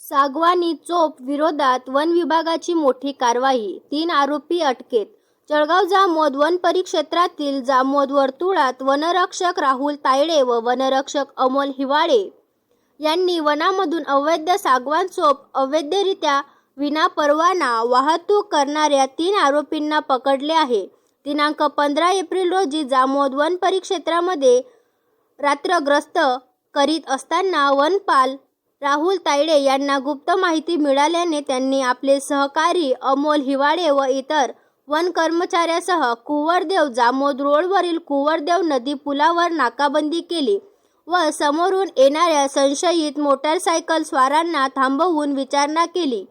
सागवानी चोप विरोधात वन विभागाची मोठी कारवाई तीन आरोपी अटकेत. जळगाव जामोद वन परिक्षेत्रातील जामोद वर्तुळात वनरक्षक राहुल तायडे व वनरक्षक अमोल हिवाळे यांनी वनामधून अवैध सागवान चोप अवैधरित्या विनापरवाना वाहतूक करणाऱ्या तीन आरोपींना पकडले आहे. दिनांक पंधरा एप्रिल रोजी जामोद वन परिक्षेत्रामध्ये रात्रग्रस्त करीत असताना वनपाल राहुल तायडे यांना गुप्त माहिती मिळाल्याने त्यांनी आपले सहकारी अमोल हिवाळे व इतर वन कर्मचाऱ्यासह कुंवरदेव जामोद रोडवरील कुंवरदेव नदी पुलावर नाकाबंदी केली व समोरून येणाऱ्या संशयित मोटारसायकल स्वारांना थांबवून विचारणा केली.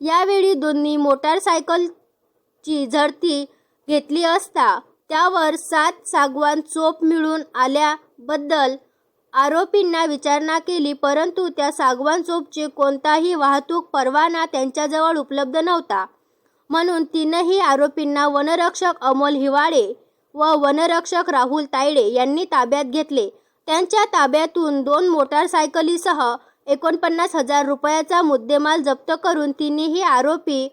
यावेळी दोन्ही मोटारसायकलची झडती घेतली असता त्यावर सात सागवान चोप मिळून आल्याबद्दल आरोपींना विचारणा केली परंतु त्या सागवान चोपचे कोणताही वाहतूक परवाना त्यांच्याजवळ उपलब्ध नव्हता. म्हणून तीनही आरोपींना वनरक्षक अमोल हिवाळे व वनरक्षक राहुल तायडे यांनी ताब्यात घेतले. त्यांच्या ताब्यातून दोन मोटारसायकलीसह एकोणपन्नास हजार रुपयाचा मुद्देमाल जप्त करून तिन्ही आरोपी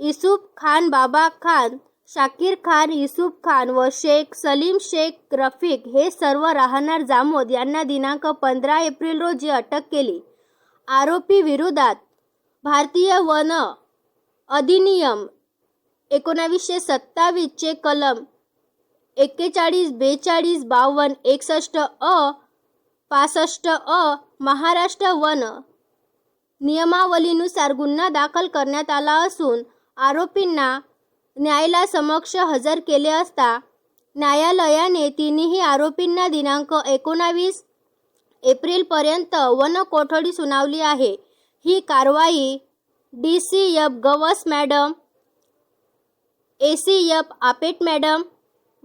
इसूफ खान बाबा खान शाकीर खान युसुफ खान व शेख सलीम शेख रफिक हे सर्व राहणार जामोद यांना दिनांक पंधरा एप्रिल रोजी अटक केली. आरोपी विरोधात भारतीय वन अधिनियम एकोणावीसशे सत्तावीसचे कलम एक्केचाळीस बेचाळीस बावन्न एकसष्ट अ पासष्ट अ महाराष्ट्र वन नियमावलीनुसार गुन्हा दाखल करण्यात आला असून आरोपींना न्यायालयासमक्ष हजर केले असता न्यायालयाने तिन्ही आरोपींना दिनांक एकोणावीस एप्रिलपर्यंत वन कोठडी सुनावली आहे. ही कारवाई D C F Gawas madam A C F Apet madam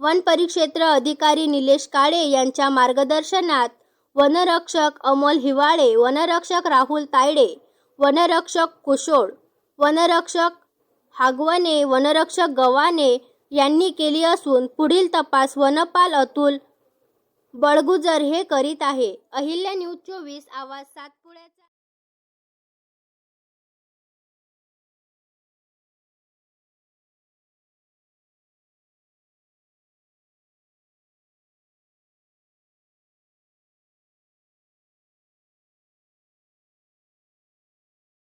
one परिक्षेत्र अधिकारी निलेश काळे यांच्या मार्गदर्शनात वनरक्षक अमोल हिवाळे वनरक्षक राहुल तायडे वनरक्षक कुशोळ वनरक्षक हागवणे वनरक्षक गव्हाणे यांनी केली असून पुढील तपास वनपाल अतुल बळगुजर हे करीत आहे. अहिल्या न्यूज चोवीस आवाज सातपुड्याचा